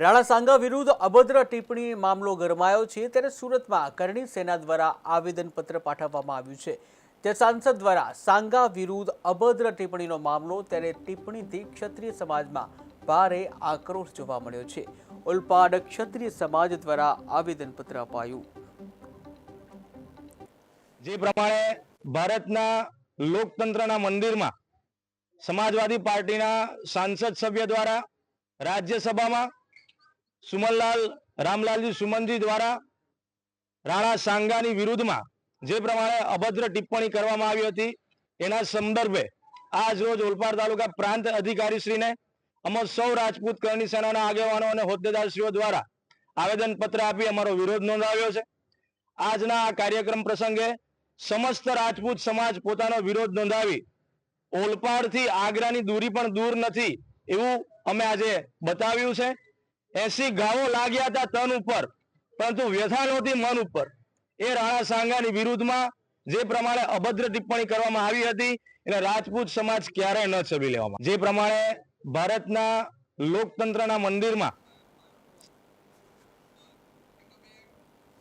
રાણા સાંગા વિરુદ્ધ અભદ્ર ટિપ્પણી મામલો ગરમાયો છે ત્યારે સુરતમાં કરણી સેના દ્વારા આવેદનપત્ર પાઠવવામાં આવ્યું છે. તે સાંસદ દ્વારા સાંગા વિરુદ્ધ અભદ્ર ટિપ્પણીનો મામલો ત્યારે ટિપ્પણીથી ક્ષત્રિય સમાજમાં ભારે આક્રોશ જોવા મળ્યો છે. ઉલપાડ ક્ષત્રિય સમાજ દ્વારા આવેદનપત્ર અપાયું. જે પ્રમાણે ભારતના લોકતંત્રના મંદિરમાં સમાજવાદી પાર્ટીના સાંસદ સભ્ય દ્વારા રાજ્યસભામાં સુમનલાલ, રામલાલજી સુમનજી દ્વારા રાણા સાંગાની વિરુદ્ધમાં જે પ્રમાણે અભદ્ર ટિપ્પણી કરવામાં આવી હતી, એના સંદર્ભે આજ રોજ ઓલપાડ તાલુકા પ્રાંત અધિકારીશ્રીને અમે સૌ રાજપૂત કરણી સેનાના આગેવાનો અને હોદ્દેદારશ્રીઓ દ્વારા આવેદનપત્ર આપી અમારો વિરોધ નોંધાવ્યો છે. આજના આ કાર્યક્રમ પ્રસંગે સમસ્ત રાજપૂત સમાજ પોતાનો વિરોધ નોંધાવી ઓલપાડથી આગ્રાની દૂરી પણ દૂર નથી એવું અમે આજે બતાવ્યું છે. એસી ઘાવો લાગ્યા હતા તન ઉપર, પરંતુ વ્યથા નહોતી મન ઉપર. એ રાણા સાંગાની વિરુદ્ધમાં જે પ્રમાણે અભદ્ર ટિપ્પણી કરવામાં આવી હતી, એને રાજપૂત સમાજ ક્યારેય ન છબી લેવામાં. જે પ્રમાણે ભારતના લોકતંત્રના મંદિરમાં